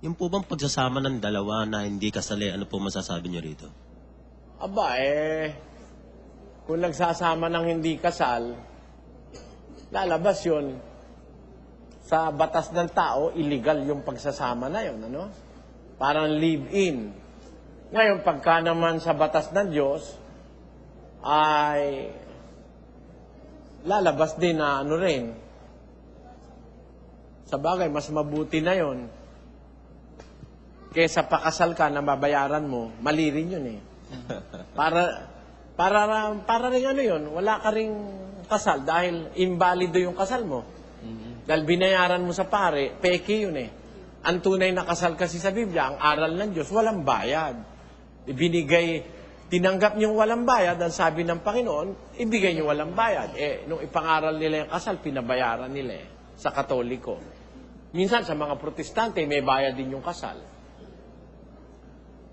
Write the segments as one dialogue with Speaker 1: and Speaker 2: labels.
Speaker 1: Yung po bang pagsasama ng dalawa na hindi kasali, ano po masasabi niyo rito?
Speaker 2: Aba, eh, kung nagsasama ng hindi kasal, lalabas yun. Sa batas ng tao, illegal yung pagsasama na yun, ano? Parang live-in. Ngayon, pagka naman sa batas ng Diyos, ay lalabas din na ano rin. Sa bagay, mas mabuti na yon kesa pakasal ka na babayaran mo, mali rin yun eh. Para para para rin ano 'yon, wala ka ring kasal dahil invalido yung kasal mo. Dahil binayaran mo sa pare, peke yun eh. Ang tunay na kasal kasi sa Biblia, ang aral ng Diyos, walang bayad. Ibinigay, tinanggap niyong walang bayad, ang sabi ng Panginoon, ibigay niyo walang bayad. Eh, nung ipangaral nila yung kasal, pinabayaran nila eh, sa Katoliko. Minsan sa mga protestante, may bayad din yung kasal.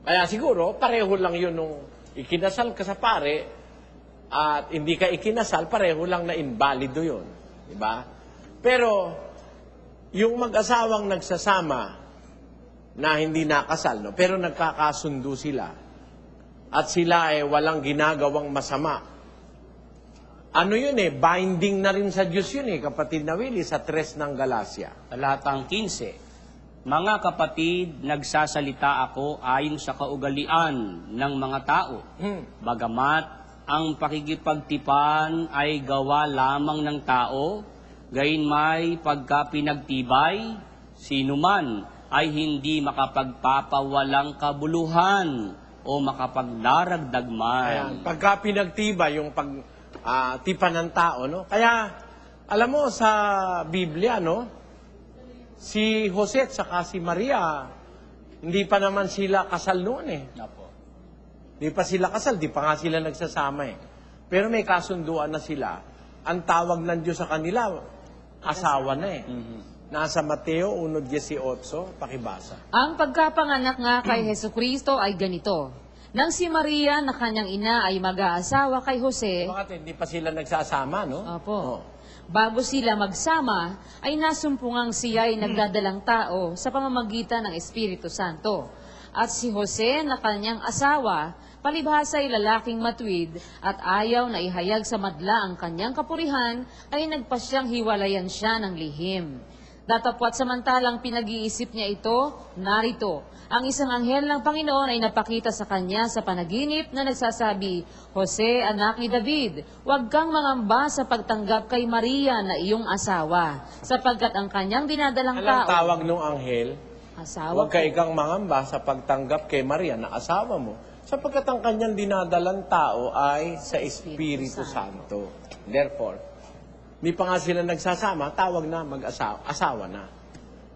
Speaker 2: Kaya siguro, pareho lang yun nung ikinasal ka sa pare at hindi ka ikinasal, pareho lang na invalido yun. Di ba? Pero, yung mag-asawang nagsasama na hindi nakasal, no? pero nagkakasundo sila at sila ay walang ginagawang masama. Ano yun eh, binding na rin sa Diyos yun eh, kapatid na Willie, sa tres ng Galacia.
Speaker 3: Talatang 15. Mga kapatid, nagsasalita ako ayon sa kaugalian ng mga tao.
Speaker 2: Hmm.
Speaker 3: Bagamat ang pakikipagtipan ay gawa lamang ng tao, gayon may pagka pinagtibay, sino man ay hindi makapagpapawalang kabuluhan o makapagdaragdag man.
Speaker 2: Ayan, pagka yung pag ah, ng tao, no? Kaya, alam mo, sa Biblia, no? Si Jose at saka si Maria, hindi pa naman sila kasal noon eh.
Speaker 3: Apo.
Speaker 2: Hindi pa sila kasal, di pa nga sila nagsasama eh. Pero may kasunduan na sila. Ang tawag ng Diyos sa kanila, asawa na eh. Nasa Mateo 1.18, pakibasa.
Speaker 4: Ang pagkapanganak nga kay Heso Kristo ay ganito. Nang si Maria na kanyang ina ay mag-aasawa kay Jose,
Speaker 2: Bakit hindi pa sila nagsasama, no?
Speaker 4: Opo.
Speaker 2: Oh.
Speaker 4: Bago sila magsama, ay nasumpungang siya ay nagdadalang tao sa pamamagitan ng Espiritu Santo. At si Jose na kanyang asawa, palibhasa ay lalaking matwid at ayaw na ihayag sa madla ang kanyang kapurihan, ay nagpasyang hiwalayan siya ng lihim. Datapwat samantalang pinag-iisip niya ito, narito, ang isang anghel ng Panginoon ay napakita sa kanya sa panaginip na nagsasabi, Jose, anak ni David, huwag kang mangamba sa pagtanggap kay Maria na iyong asawa, sapagkat ang kanyang dinadalang tao,
Speaker 2: tawag nung anghel,
Speaker 4: asawa
Speaker 2: Huwag ka ikang mangamba sa pagtanggap kay Maria na asawa mo, sapagkat ang kanyang dinadalang tao ay sa Espiritu Santo. Therefore, hindi pa nga sila nagsasama, tawag na mag-asawa, asawa na.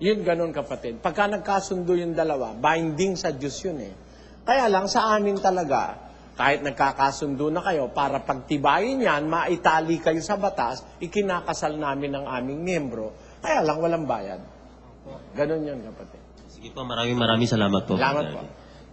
Speaker 2: Yun ganun kapatid. Pagka nagkasundo yung dalawa, binding sa Diyos yun eh. Kaya lang sa amin talaga, kahit nagkakasundo na kayo, para pagtibayin yan, maitali kayo sa batas, ikinakasal namin ang aming miyembro, kaya lang walang bayad. Ganun yun kapatid.
Speaker 1: Sige po, maraming maraming salamat po.
Speaker 2: Salamat po.